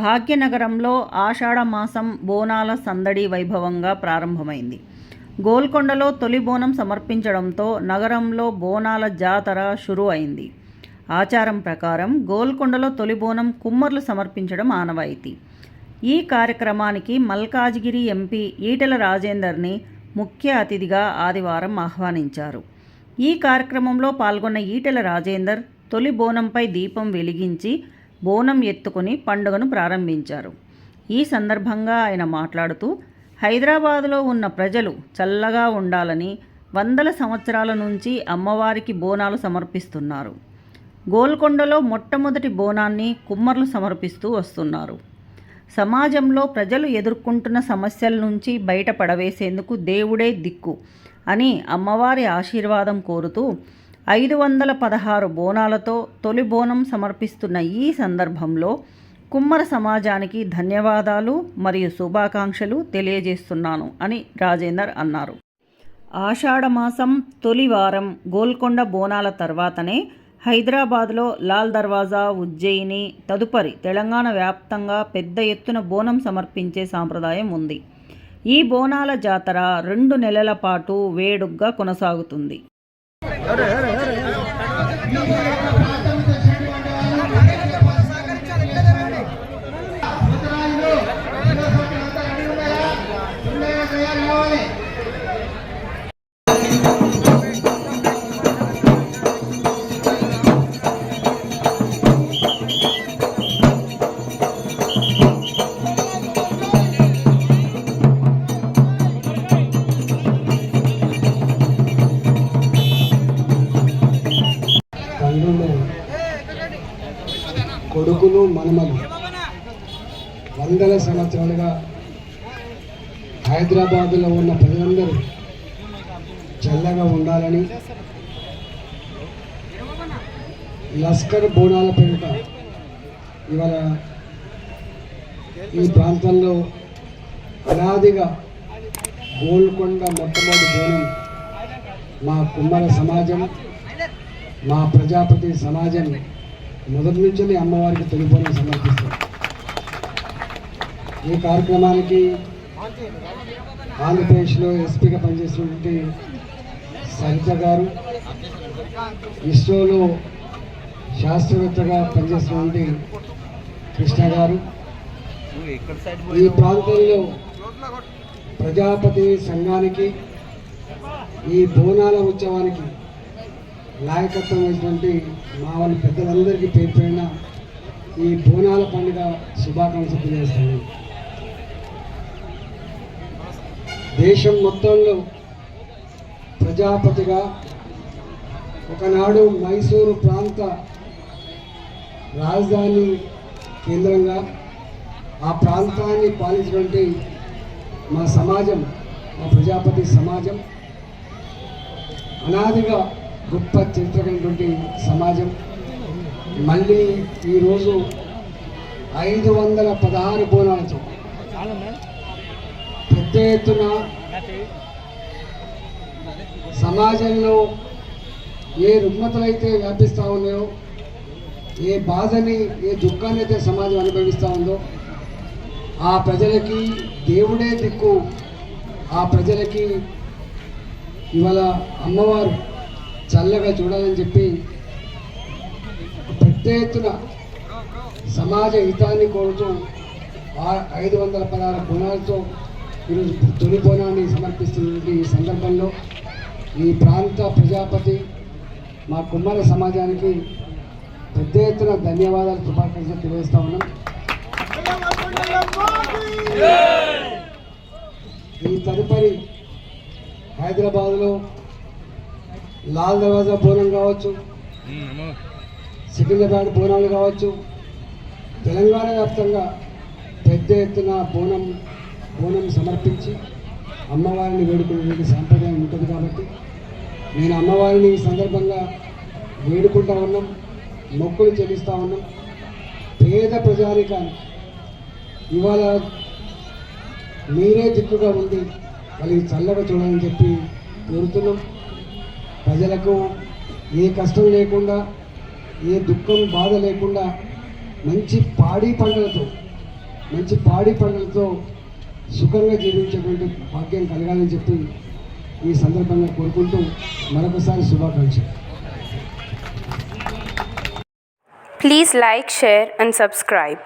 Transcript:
భాగ్యనగరంలో ఆషాఢమాసం బోనాల సందడి వైభవంగా ప్రారంభమైంది. గోల్కొండలో తొలి బోనం సమర్పించడంతో నగరంలో బోనాల జాతర షురు అయింది. ఆచారం ప్రకారం గోల్కొండలో తొలి బోనం కుమ్మర్లు సమర్పించడం ఆనవాయితీ. ఈ కార్యక్రమానికి మల్కాజ్గిరి ఎంపీ ఈటెల రాజేందర్ని ముఖ్య అతిథిగా ఆదివారం ఆహ్వానించారు. ఈ కార్యక్రమంలో పాల్గొన్న ఈటెల రాజేందర్ తొలి బోనంపై దీపం వెలిగించి బోనం ఎత్తుకుని పండుగను ప్రారంభించారు. ఈ సందర్భంగా ఆయన మాట్లాడుతూ హైదరాబాదులో ఉన్న ప్రజలు చల్లగా ఉండాలని వందల సంవత్సరాల నుంచి అమ్మవారికి బోనాలు సమర్పిస్తున్నారు. గోల్కొండలో మొట్టమొదటి బోనాన్ని కుమ్మర్లు సమర్పిస్తూ వస్తున్నారు. సమాజంలో ప్రజలు ఎదుర్కొంటున్న సమస్యల నుంచి బయటపడవేసేందుకు దేవుడే దిక్కు అని అమ్మవారి ఆశీర్వాదం కోరుతూ ఐదు వందల పదహారు బోనాలతో తొలి బోనం సమర్పిస్తున్న ఈ సందర్భంలో కుమ్మర సమాజానికి ధన్యవాదాలు మరియు శుభాకాంక్షలు తెలియజేస్తున్నాను అని రాజేందర్ అన్నారు. ఆషాఢమాసం తొలి వారం గోల్కొండ బోనాల తర్వాతనే హైదరాబాద్లో లాల్ దర్వాజా ఉజ్జయిని తదుపరి తెలంగాణ వ్యాప్తంగా పెద్ద ఎత్తున బోనం సమర్పించే సాంప్రదాయం ఉంది. ఈ బోనాల జాతర రెండు నెలల పాటు వేడుగ్గా కొనసాగుతుంది. અરે અરે અરે కొడుకులు మనమలు వందల సంవత్సరాలుగా హైదరాబాదులో ఉన్న ప్రజలందరూ చల్లగా ఉండాలని లస్కర్ బోనాల పేరిట ఇవాళ ఈ ప్రాంతంలో అనాదిగా గోల్కొండ మొట్టమొదటి బోనం మా కుమ్మర సమాజం మా ప్రజాపతి సమాజం మొదటి నుంచి అమ్మవారికి తొలిపోని సమర్పిస్తాం ఈ కార్యక్రమానికి ఆంధ్రప్రదేశ్లో ఎస్పీగా పనిచేసినటువంటి సరిత గారు ఇస్రోలో శాస్త్రవేత్తగా పనిచేసినటువంటి కృష్ణ గారు ఈ ప్రాంతంలో ప్రజాపతి సంఘానికి ఈ బోనాల ఉత్సవానికి నాయకత్వం అయినటువంటి మా వాళ్ళ పెద్దలందరికీ పేరు పైన ఈ బోనాల పండుగ శుభాకాంక్షలు తెలియజేస్తాను దేశం మొత్తంలో ప్రజాపతిగా ఒకనాడు మైసూరు ప్రాంత రాజధాని కేంద్రంగా ఆ ప్రాంతాన్ని పాలించినటువంటి మా సమాజం మా ప్రజాపతి సమాజం అనాదిగా గొప్ప చరిత్ర కలిగినటువంటి సమాజం. మళ్ళీ ఈరోజు ఐదు వందల పదహారు బోనాలతో పెద్ద ఎత్తున సమాజంలో ఏ రుగ్మతలైతే వ్యాపిస్తూ ఉన్నాయో ఏ బాధని ఏ దుఃఖాన్ని అయితే సమాజం అనుభవిస్తూ ఉందో ఆ ప్రజలకి దేవుడే దిక్కు. ఆ ప్రజలకి ఇవాళ అమ్మవారు చల్లగా చూడాలని చెప్పి పెద్ద ఎత్తున సమాజ హితాన్ని కోరుతూ ఐదు వందల పదహారు బోనాలతో ఈరోజు తొలి బోనాన్ని సమర్పిస్తున్నటువంటి ఈ సందర్భంలో ఈ ప్రాంత ప్రజాపతి మా కుమ్మర సమాజానికి పెద్ద ఎత్తున ధన్యవాదాలు శుభాకాంక్షలు తెలియజేస్తా ఉన్నాం. ఈ తదుపరి హైదరాబాద్లో లాల్ దర్వాజా బోనం కావచ్చు సికింద్రాబాద్ బోనాలు కావచ్చు తెలంగాణ వ్యాప్తంగా పెద్ద ఎత్తున బోనం బోనం సమర్పించి అమ్మవారిని వేడుకునే సాంప్రదాయం ఉంటుంది కాబట్టి నేను అమ్మవారిని ఈ సందర్భంగా వేడుకుంటా ఉన్నాం మొక్కులు చెల్లిస్తూ ఉన్నాం. పేద ప్రజానికాన్ని ఇవాళ మీరే దిక్కుగా ఉంది వాళ్ళకి చల్లగా చూడాలని చెప్పి కోరుతున్నాం. ప్రజలకు ఏ కష్టం లేకుండా ఏ దుఃఖం బాధ లేకుండా మంచి పాడి పంటలతో మంచి పాడి పంటలతో సుఖంగా జీవించేటువంటి భాగ్యం కలగాలని చెప్పి ఈ సందర్భంగా కోరుకుంటూ మరొకసారి శుభాకాంక్షలు. Please like share and subscribe